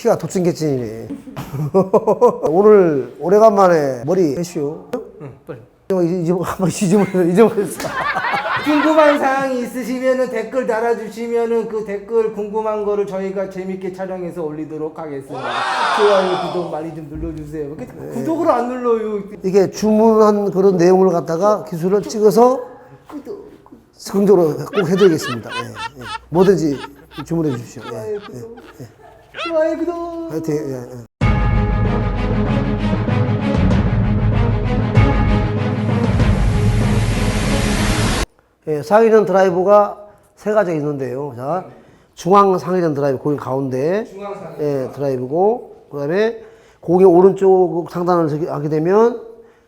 키가 도찐개찐이네. 오늘 오래간만에 머리 했슈. 응, 빨리. 한번 잊어버렸어. 잊어버렸어. 궁금한 사항이 있으시면은 댓글 달아주시면은 그 댓글 궁금한 거를 저희가 재밌게 촬영해서 올리도록 하겠습니다. 좋아요, 구독 많이 좀 눌러주세요. 근데 구독을 안 눌러요. 이게 주문한 그런 내용을 갖다가 기술을 찍어서 긍정으로 꼭 해드리겠습니다. 예, 예. 뭐든지 주문해 주십시오. 예, 구독. 좋 아요, 구독. 하여튼, 예, 예. 예, 상의전 드라이브가 세 가지 있는데요. 자, 중앙 상의전 드라이브, 공이 가운데 중앙상. 예, 드라이브고, 그 다음에 공의 오른쪽 상단을 하게 되면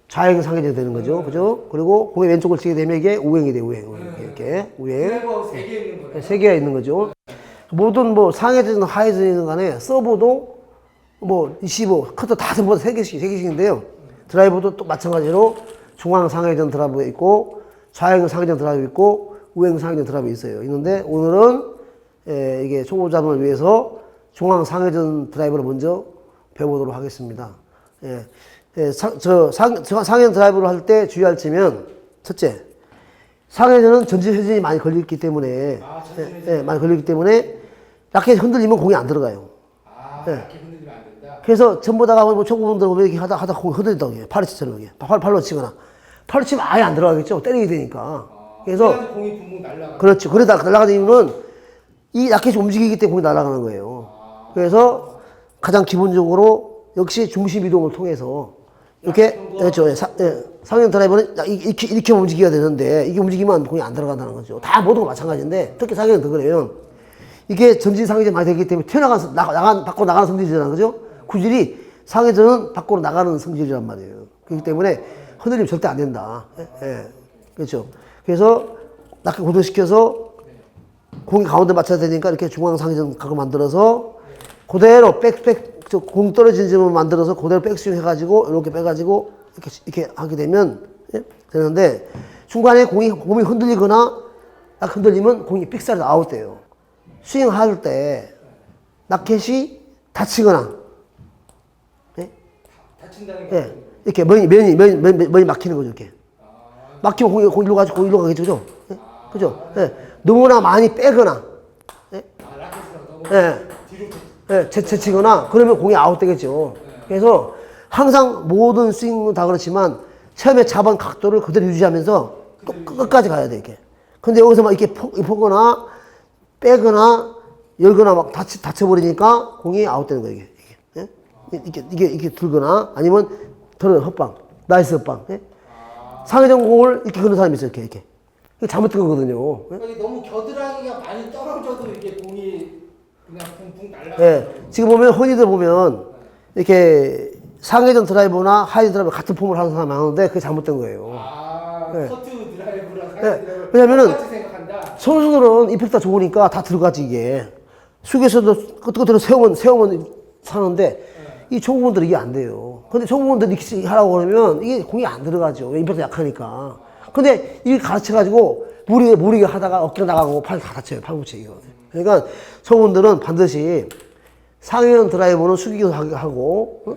좌행 상의전이 되는 거죠. 그죠? 그리고 공의 왼쪽을 치게 되면 이게 우행이 돼요, 우행. 이렇게, 이렇게. 우행. 드라이버 세개 있는 거예요. 세 개가 있는 거죠. 모든 뭐 상해전, 하해전이든 간에 서버도 뭐 25, 커터 다 전부 다세 개씩, 세 개씩인데요. 드라이버도 또 마찬가지로 중앙 상해전 드라이브 있고 좌행 상해전 드라이브 있고 우행 상해전 드라이브 있어요. 있는데 오늘은 에, 이게 초보자분을 위해서 중앙 상해전 드라이브를 먼저 배워보도록 하겠습니다. 예, 예, 상, 저 상, 저 상해전 드라이브를 할 때 주의할 점은 첫째, 상해전은 전지 회전이 많이 걸리기 때문에 아, 예, 예, 많이 걸리기 때문에 라켓이 흔들리면 공이 안 들어가요. 아, 네. 흔들리면 안 된다. 그래서 전부 다가 뭐 초보분들 보면 이렇게 하다 하다 공이 흔들린다고 해요. 팔을 치처럼 이게 팔 팔로 치거나 팔로 치면 아예 안 들어가겠죠. 때리게 되니까. 그래서 그래야지 공이 붕붕 날라가. 그렇죠. 그러다 날아가는 이유는 이 라켓이 움직이기 때문에 공이 날아가는 거예요. 그래서 가장 기본적으로 역시 중심 이동을 통해서 이렇게 그렇죠. 예, 사, 예, 상형 드라이버는 이- 이렇게 이렇게 움직여야 되는데 이게 움직이면 공이 안 들어간다는 거죠. 다 모두가 마찬가지인데 특히 상형은 더 그래요. 이게 상회전 많이 되기 때문에 튀어나가서 나가, 나간 밖으로 나가는 성질이잖아, 그죠? 구질이 상회전은 밖으로 나가는 성질이란 말이에요. 그렇기 때문에 흔들리면 절대 안 된다. 예, 예. 그렇죠. 그래서 낙하 고정시켜서 공이 가운데 맞춰야 되니까 이렇게 중앙 상회전 각을 만들어서 그대로 백, 백, 저공 떨어진 점을 만들어서 그대로 백스윙 해가지고 이렇게 빼가지고 이렇게, 이렇게 하게 되면 예? 되는데 중간에 공이, 공이 흔들리거나 딱 흔들리면 공이 삑사리 아웃돼요. 스윙할 때 라켓이 다치거나 예? 다친다는 게. 예. 이렇게 면이, 면이, 면이, 면이, 면이 막히는 거죠, 이렇게. 막히면 공이, 공이 일로 가지고, 공이 일로 가겠죠, 그죠? 예? 그죠? 예. 너무나 많이 빼거나, 예? 아, 너무 예. 뒤로 예, 제치거나 그러면 공이 아웃되겠죠. 그래서 항상 모든 스윙은 다 그렇지만 처음에 잡은 각도를 그대로 유지하면서 끝, 끝까지 가야 돼, 이렇게. 근데 여기서 막 이렇게 포, 포거나 빼거나 열거나 막 다치, 다쳐버리니까 공이 아웃되는 거예요, 이게. 이게, 예? 이게, 이게, 이게 들거나 아니면 들어 헛방, 나이스 헛방. 예? 상회전 공을 이렇게 그는 사람이 있어요, 이렇게, 이렇게. 이거 잘못 든 거거든요. 예? 그러니까 너무 겨드랑이가 많이 떨어져도 이게 공이 그냥 붕붕 날라가. 예, 지금 보면 흔히들 보면 이렇게 상회전 드라이버나 하이 드라이버 같은 폼을 하는 사람이 많은데 그게 잘못된 거예요. 아, 네. 커트 드라이브랑 네. 사이드 드라이브 왜냐면은 똑같이. 선수들은 이펙트가 좋으니까 다 들어가지 이게. 숙에서도 끝끝으로 세우면 세우면 사는데 이 초보분들은 이게 안 돼요. 근데 초보분들이 이렇게 하라고 그러면 이게 공이 안 들어가죠. 왜 이펙트 약하니까. 근데 이게 가르쳐가지고 무리게 무리게 하다가 어깨가 나가고 팔 다 다쳐요. 팔꿈치 이거. 그러니까 초보분들은 반드시 상위는 드라이버는 숙이기도 하고 어?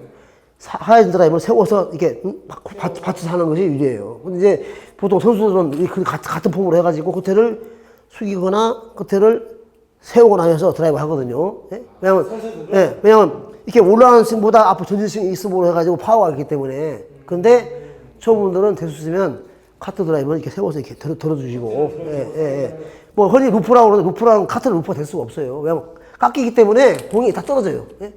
사- 하얀 드라이버를 세워서 이렇게 응? 받쳐서 하는 것이 유리해요. 근데 이제 보통 선수들은 이그 같- 같은 폼으로 해가지고 끝에를 숙이거나 끝에를 세우거나 해서 드라이브 하거든요. 예? 왜냐면, 예, 왜냐면 이렇게 올라가는 스윙보다 앞으로 전진 스윙이 있음으로 해가지고 파워가 있기 때문에. 근데 초보분들은 대수 쓰면 카트 드라이브는 이렇게 세워서 이렇게 들어, 들어 주시고. 예, 예, 예. 뭐 흔히 루프라고 그러는데 루프라는 카트는 루프가 될 수가 없어요. 왜냐면 깎이기 때문에 공이 다 떨어져요. 예?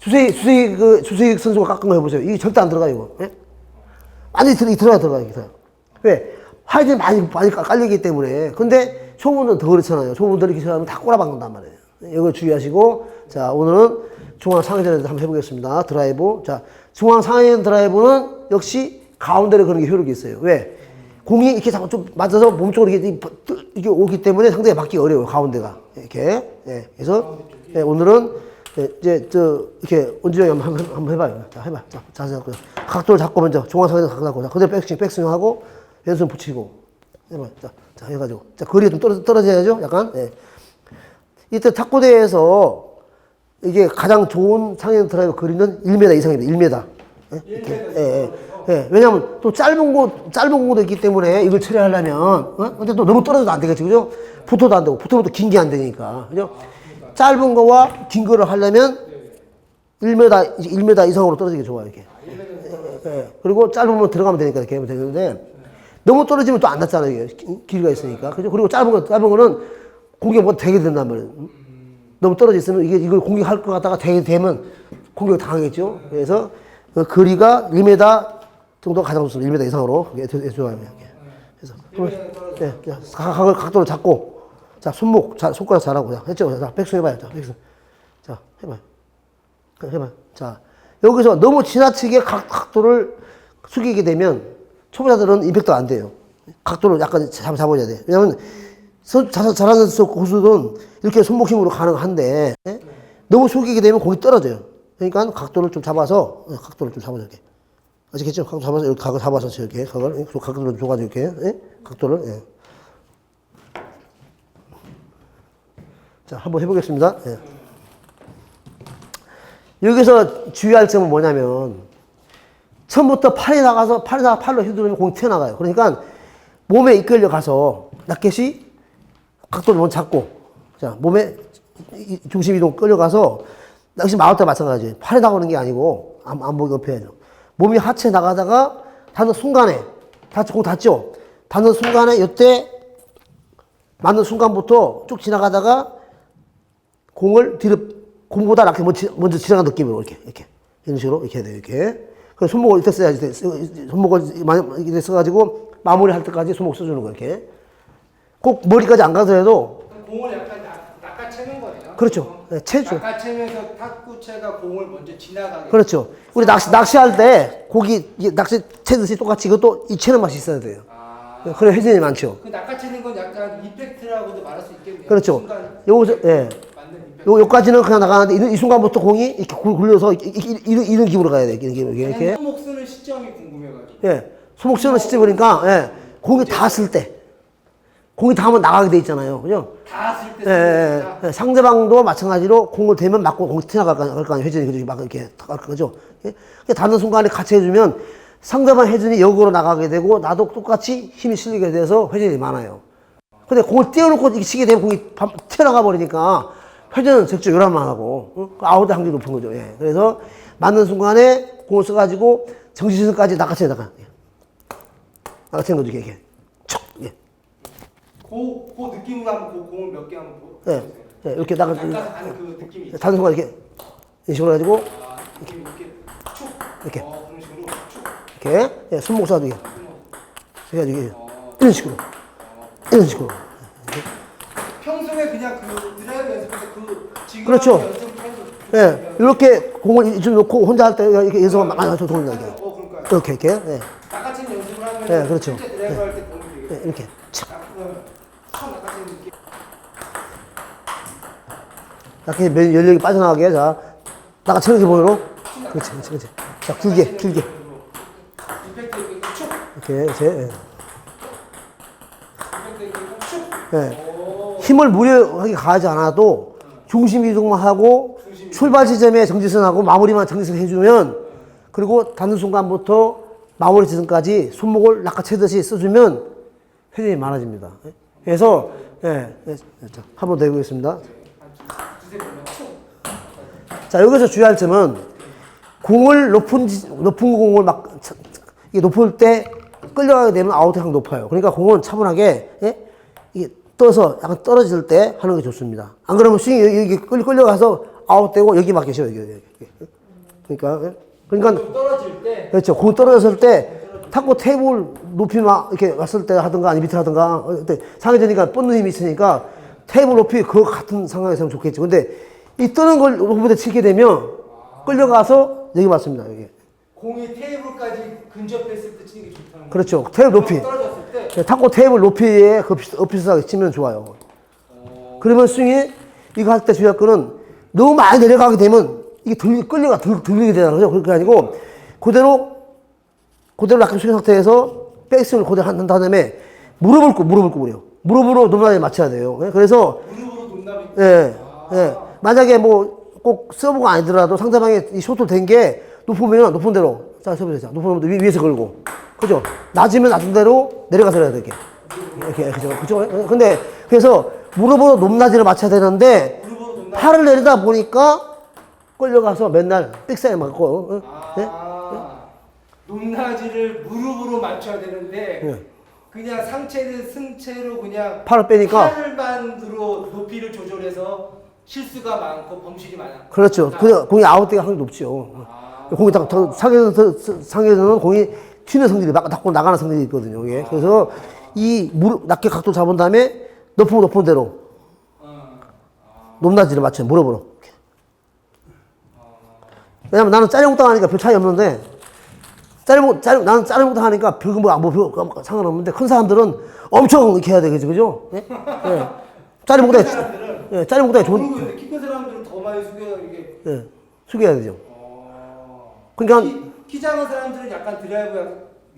주세희, 주세희, 그, 주세희 선수가 깎은 거 해보세요. 이게 절대 안 들어가요, 이거. 예? 많이 들어, 들어가, 들어가, 이게 들어가. 왜? 하이든 많이, 많이 깔- 깔리기 때문에. 근데 초보는 더 그렇잖아요. 초보들이 이렇게 하면 다 꼬라박는단 말이에요. 이걸 주의하시고. 자, 오늘은 중앙 상회전에 대해서 한번 해보겠습니다. 드라이브. 자, 중앙 상회전 드라이브는 역시 가운데를 그는 게 효력이 있어요. 왜? 공이 이렇게 자꾸 좀 맞아서 몸쪽으로 이렇게, 이렇게 오기 때문에 상대가 맞기 어려워요. 가운데가. 이렇게. 예. 그래서 예, 오늘은 예, 이제 저 이렇게 형 한번, 한번 해봐요. 자, 해봐. 자, 자세 잡고 각도를 잡고 먼저 중앙 상에서 각도 잡고 자, 그대로 백스윙 백스윙 하고 왼손 붙이고 해봐. 자, 자 해가지고 자 거리가 좀 떨어, 떨어져야죠. 약간. 예. 이때 탁구대에서 이게 가장 좋은 상향 드라이버 거리는 1m 이상입니다. 1m. 예? 이렇게. 예, 예. 예. 왜냐하면 또 짧은 곳, 짧은 곳도 있기 때문에 이걸 처리하려면, 어? 근데 또 너무 떨어져도 안 되겠지, 그죠? 붙어도 안 되고, 붙으면 또 긴 게 안 되니까, 그죠? 짧은 거와 긴 거를 하려면 1m, 이제 1m 이상으로 떨어지는 게 좋아요, 이렇게. 예. 그리고 짧으면 들어가면 되니까 이렇게 하면 되는데, 너무 떨어지면 또안 닿잖아요, 이게. 기- 길이가 있으니까. 그죠? 그리고 짧은 거, 짧은 거는 공격 못 되게 된단 말이에요. 응? 너무 떨어져 있으면 이게 이걸 공격할 것 같다가 되게 되면 공격 당하겠죠. 그래서 그 거리가 1m 정도가 가장 좋습니다. 1m 이상으로 좋아요. 이렇게. 그래서 예, 예, 각- 각도를 잡고 자 손목 자 손가락 잘하고 자 했죠. 자 백승 해봐요. 자 백승 자 해봐요. 그, 해봐요. 자 여기서 너무 지나치게 각, 각도를 숙이게 되면 초보자들은 임팩트 안 돼요. 각도를 약간 잡, 잡아줘야 돼. 왜냐면 잘하는 고수들은 이렇게 손목 힘으로 가능한데 예? 너무 숙이게 되면 공이 떨어져요. 그러니까 각도를 좀 잡아서 예, 각도를 좀 잡아줘 이렇게. 아시겠죠? 각도 잡아서 이렇게 각을 잡아서 이렇게 각을 예, 각도를 좀 줘가지고 이렇게 예? 각도를 예. 자 한번 해보겠습니다. 예. 여기서 주의할 점은 뭐냐면 처음부터 팔이 나가서 팔이 나가 팔로 휘두르면 공이 튀어나가요. 그러니까 몸에 이끌려 가서 라켓이 각도를 먼저 잡고 자 몸에 중심 이동 끌려가서 역시 마울 때 마찬가지 팔에 나가는 게 아니고 안, 안 보게 옆에 해야죠. 몸이 하체 나가다가 닿는 순간에 닿죠 공 닿죠. 닿는 순간에 이때 맞는 순간부터 쭉 지나가다가 공을 뒤로 공보다 먼저, 먼저 지나간 느낌으로 이렇게 이렇게 이런 식으로 이렇게 해야 돼요 이렇게 그래서 손목을 이때 써야지 돼. 쓰- 손목을 많이 이렇게 써가지고 마무리할 때까지 손목 써주는 거 이렇게 꼭 머리까지 안 가더라도 공을 약간 낚- 낚아채는 거예요. 그렇죠 네, 체죠 낚아채면서 탁구채가 공을 먼저 지나가게. 그렇죠 우리 낚시 낚시할 때 고기 이게 낚시 채듯이 똑같이 이것도 이 채는 맛이 있어야 돼요 아, 그래 회전이 많죠 그 낚아채는 건 약간 이펙트라고도 말할 수 있겠네요. 그렇죠 순간 요거 예. 요, 요까지는 그냥 나가는데 이, 이 순간부터 공이 이렇게 굴- 굴려서 이- 이- 이- 이런, 이런 기분으로 가야 돼 이렇게 이렇게 이렇게 손목 쓰는 시점이 궁금해가지고. 예. 소목 쓰는 시점 보니까, 예. 공이 닿았을 때. 공이 닿으면 나가게 돼 있잖아요. 그죠? 닿았을 때 예, 예, 쓰는 예. 상대방도 마찬가지로 공을 대면 맞고 공이 튀어나갈 거 아니에요. 그러니까 회전이 그렇게 막 이렇게 갈 거죠. 예? 근데 닿는 순간에 같이 해주면 상대방 회전이 역으로 나가게 되고 나도 똑같이 힘이 실리게 돼서 회전이 많아요. 근데 공을 띄워놓고 이렇게 치게 되면 공이 바- 튀어나가 버리니까 회전은 적죠. 요란만 하고. 응? 아웃의 확률이 높은 거죠. 예. 그래서 맞는 순간에 공을 써가지고 정지선까지 낚아채 나가. 예. 낚아채는 거죠. 이렇게. 촉. 예. 그, 그 느낌으로 한번 그 공을 몇 개 한번 보- 예. 예. 이렇게 나가, 낚아서 가는 그 느낌이. 닿는 순간 이렇게. 이런 식으로 해가지고 아, 이렇게 이렇게 쭉. 이렇게. 어, 그런 식으로 쭉. 이렇게. 예. 손목 쏴주게. 해가지고 이렇게. 어, 이런 식으로. 이런 식으로. 평소에 그냥 그 그 그렇죠. 예. 이렇게 공을 이쪽 놓고 혼자 할 때 이렇게 연습을 많이 하죠. 돌린다. 이렇게. 어. 이렇게, 이렇게. 예. 낚아채는 연습을 하면 네, 그렇죠. 예. 이렇게. 착. 느낌. 이렇게 면- 연력이 빠져나가게. 자. 나가 치는 기본으로. 그렇지, 그렇지, 그렇지. 자, 길게, 길게. 이렇게 이제. 예. 예. 힘을 무리하게 가하지 않아도 중심 이동만 하고 출발 지점에 정지선하고 마무리만 정지선 해주면 그리고 닿는 순간부터 마무리 지점까지 손목을 낚아채듯이 써주면 회전이 많아집니다. 예. 그래서 예, 예, 자, 한번 더 해보겠습니다. 자 여기서 주의할 점은 공을 높은 지- 높은 공을 막 차- 이게 높을 때 끌려가게 되면 아웃이 항 높아요. 그러니까 공은 차분하게 예? 떠서 약간 떨어질 때 하는 게 좋습니다. 안 그러면 스윙이 여기, 끌- 끌려가서 아웃되고 여기 막 계셔요. 여기, 여기. 그러니까 예? 그러니까 좀 떨어질 때 그렇죠. 공 떨어졌을 때 탁구 테이블 높이 막 이렇게 왔을 때 하든가 아니 밑에 하든가 어, 그때 상해지니까 뻗는 힘이 있으니까 테이블 높이 그 같은 상황에서 하면 좋겠죠. 근데 이 뜨는 걸 로봇에 치게 되면 끌려가서 여기 맞습니다. 여기. 공이 테이블까지 근접했을 때 치는 게 좋다는 거. 그렇죠. 테이블 높이. 떨어졌을 때 네, 탁구 테이블 높이에 그 비슷- 어, 비슷하게 치면 좋아요. 그러면 스윙이 이거 할 때 주의할 거는 너무 많이 내려가게 되면 이게 들, 끌려가 들, 들리게 되잖아요. 그죠? 그렇게 아니고 그대로 그대로 약간 스윙 상태에서 백스윙을 그대로 한 다음에 무릎을 꿇고 무릎을 꿇고요. 무릎으로 높낮이 맞춰야 돼요. 예, 그래서 예, 예. 만약에 뭐 꼭 서브가 아니더라도 상대방의 이 숏을 된게 높으면 높은 대로 자 서브 되자 높으면 위- 위에서 걸고 그죠 낮으면 낮은 대로 내려가서 해야 되게 이렇게 그죠 그죠 근데 그래서 무릎으로 높낮이를 맞춰야 되는데 팔을 내리다 보니까 끌려가서 맨날 삑사에 맞고 어? 네? 아, 높낮이를 무릎으로 맞춰야 되는데 네. 그냥 상체를 승체로 그냥 팔을 빼니까 팔만으로 높이를 조절해서 실수가 많고 범실이 많아. 그렇죠. 그 공이 아웃되가 확률이 높죠. 공이 딱, 딱 상에서 상에서는 공이 튀는 성질이 막 닫고 나가는 성질이 있거든요. 이게. 그래서 이 무릎 낮게 각도 잡은 다음에 높은 높은 대로 높낮이를 맞춰요. 무릎으로. 왜냐면 나는 짜리몽땅 하니까 별 차이 없는데 짜리몽 짜리 나는 짜리몽땅 하니까 별거 뭐안 보고 별 상관없는데 큰 사람들은 엄청 이렇게 해야 되겠죠, 그죠? 예? 예. 짜리몽땅 예, 짜리몽땅이 좋은 키큰 사람들은 더 많이 숙여 이게. 예, 숙여야 되죠. 어... 그러니까 키, 키 작은 사람들은 약간 드라이브가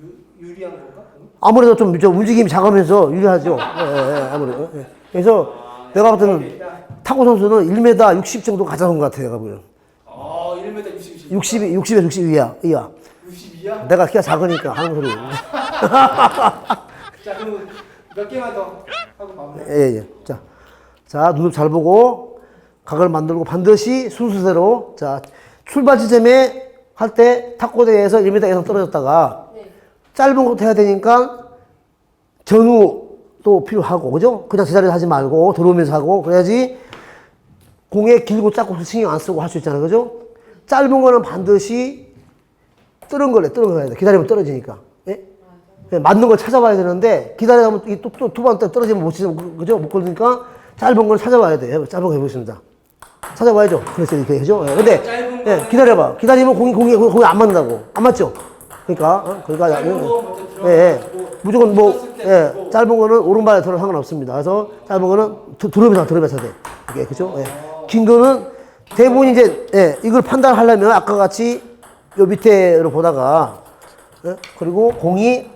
유, 유리한 건가? 아무래도 좀저 움직임이 작으면서 유리하죠. 예, 예, 예, 아무래도. 예. 그래서 내가 볼 때는 타구 선수는 1m 60 정도 가져온 것 같아요. 내가 보기엔. 어, 1m 60, 60, 60에 60 이하, 이하. 62야? 내가 키가 작으니까 하는 소리. 자, 그럼 몇 개만 더 하고 마무리. 예, 예. 자, 자, 눈썹 잘 보고 각을 만들고 반드시 순서대로 자, 출발 지점에 할 때 탁구대에서 1m 이상 떨어졌다가 짧은 것도 해야 되니까 전후도 필요하고, 그죠? 그냥 제자리에서 하지 말고 들어오면서 하고 그래야지 공에 길고 짧고 신경 안 쓰고 할 수 있잖아요, 그죠? 짧은 거는 반드시 뜨는 거래, 뜨는 거 해야 돼. 기다리면 떨어지니까. 예? 예, 맞는 걸 찾아봐야 되는데 기다리다 보면 또두번 떨어지면 못 치죠, 그죠? 못 걸리니까 짧은 걸 찾아봐야 돼. 짧은 거 해보겠습니다. 찾아봐야죠. 그래서 이렇게 해죠. 예, 근데 예, 거는- 기다려봐. 기다리면 공이 공이 공이 안 맞는다고. 안 맞죠? 그러니까 어? 그러니까 먼저 예, 예. 무조건 뭐 예. 짧은 거는 오른발에 들어 상관없습니다. 그래서 짧은 거는 두- 두릅에서 두릅에서 돼. 이게 그죠? 예. 긴 거는 대부분 이제 예, 이걸 판단하려면 아까 같이 요 밑에로 보다가 예? 그리고 공이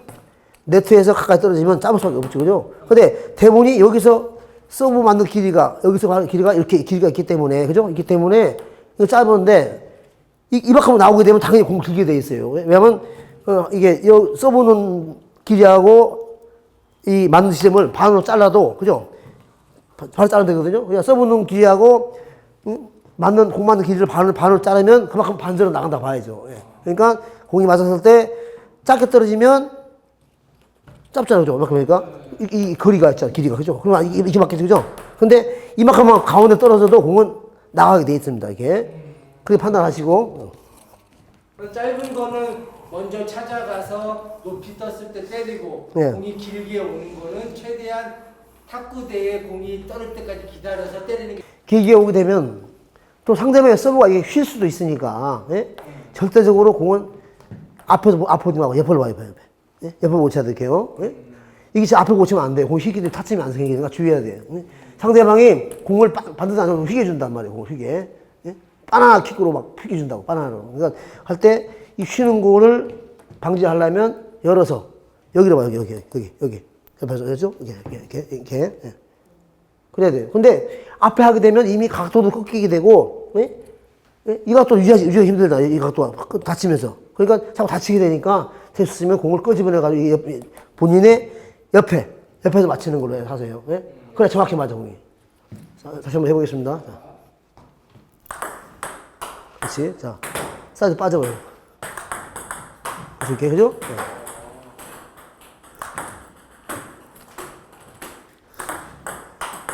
네트에서 가까이 떨어지면 짧을 수밖에 없죠, 그죠? 근데 대부분이 여기서 서브 맞는 길이가 여기서 가는 길이가 이렇게 길이가 있기 때문에 그죠? 있기 때문에 이거 짧은데 이, 이만큼 나오게 되면 당연히 공 길게 돼 있어요. 왜냐면 어, 이게 여 서브는 길이하고 이 맞는 지점을 반으로 잘라도 그죠? 바- 바로 자르면 되거든요. 그냥 서브는 길이하고 음, 맞는 공 맞는 길이를 반을 반으로 자르면 그만큼 반대로 나간다 봐야죠. 예. 그러니까 공이 맞았을 때 짧게 떨어지면 짧잖아요, 그죠? 그러니까 이, 이 거리가 있잖아, 길이가 그죠? 그러면 이- 이렇게 맞겠죠, 그죠? 근데 이만큼만 가운데 떨어져도 공은 나가게 돼 있습니다, 이게. 그렇게 판단하시고 그래서 짧은 거는 먼저 찾아가서 높이 떴을 때 때리고 네. 공이 길게 오는 거는 최대한 탁구대에 공이 떨을 때까지 기다려서 때리는 게 길게 오게 되면 또 상대방의 서브가 이게 휠 수도 있으니까 예? 절대적으로 공은 앞에서 보- 앞으로 말고 옆으로 봐요 옆에 예? 옆으로 못 쳐야 될게요 예? 이게 진짜 앞으로 못 치면 안 돼요 공이 휘기 때문에 타침이 안 생기니까 주의해야 돼요 예? 상대방이 공을 빠- 반드시 안 주면 휘게 준단 말이에요 공을 휘게 예? 바나나 킥으로 막 휘게 준다고 바나나로 그러니까 할 때 이 휘는 공을 방지하려면 열어서 여기로 봐요 여기 여기 여기 여기 옆에서 그렇죠 이렇게 이렇게 이렇게. 예. 그래야 돼요. 근데 앞에 하게 되면 이미 각도도 꺾이게 되고, 예? 예? 이 각도 유지하기, 유지하기 힘들다. 이 각도가 그 다치면서. 그러니까 자꾸 다치게 되니까 있으면 공을 이 본인의 옆에, 옆에서 맞추는 걸로 해- 하세요. 예? 그래 정확히 맞아, 공이. 자, 다시 한번 해보겠습니다. 자. 그렇지. 자, 사이드 빠져버려. 이렇게, 그죠? 예.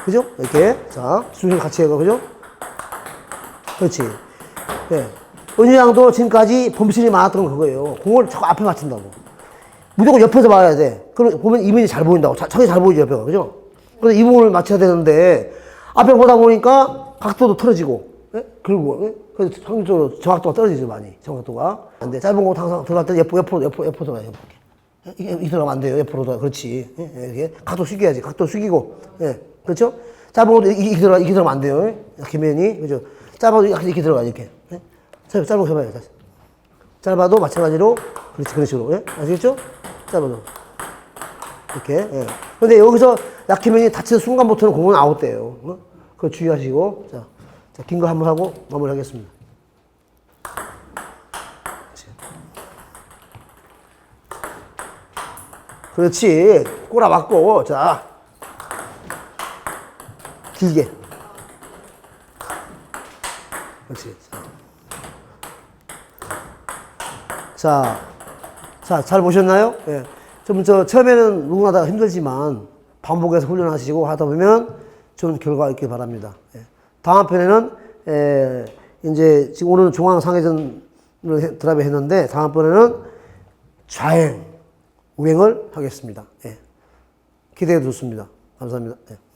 그죠? 이렇게. 자, 중심 같이 해가, 그죠? 그렇지. 예. 은유 양도 지금까지 범실이 많았던 건 그거예요. 공을 자꾸 앞에 맞춘다고. 무조건 옆에서 봐야 돼. 그럼 보면 이면이 잘 보인다고. 자, 자기 잘 보이죠, 옆에가. 그죠? 그래서 이 부분을 맞춰야 되는데, 앞에 보다 보니까 각도도 틀어지고, 예? 그리고, 예? 그래서 상적으로 정확도가 떨어지죠, 많이. 정확도가. 안 돼. 짧은 거 항상 들어갈 때 옆으로, 옆으로, 옆으로, 옆으로 가요, 옆으로. 이게 이렇게 들어가면 안 돼요. 옆으로 도 그렇지. 예, 예, 이렇게 각도 숙여야지. 각도 숙이고. 예. 그렇죠? 짧은 것도 이렇게, 들어가, 이렇게 들어가면 안 돼요. 예? 이렇게 면이. 그죠? 짧아도 이렇게, 들어가, 이렇게. 예? 짧, 짧은 거 해봐요. 다시. 짧아도 마찬가지로. 그렇지, 그런 식으로. 예? 아시겠죠? 짧아도. 이렇게. 예. 근데 여기서 약해면이 다치는 순간부터는 공은 아웃돼요. 어? 그거 주의하시고. 자. 자, 긴 거 한번 하고 마무리 하겠습니다. 그렇지. 꼬라 맞고, 자. 길게. 그렇지. 자, 자, 잘 보셨나요? 예. 좀 저 처음에는 누구나 다 힘들지만 반복해서 훈련하시고 하다 보면 좋은 결과 있길 바랍니다. 예. 다음 편에는 에, 이제 지금 오늘은 중앙 상해전을 해- 드라이브 했는데 다음 번에는 좌행, 우행을 하겠습니다. 예. 기대해 두습니다 감사합니다. 예.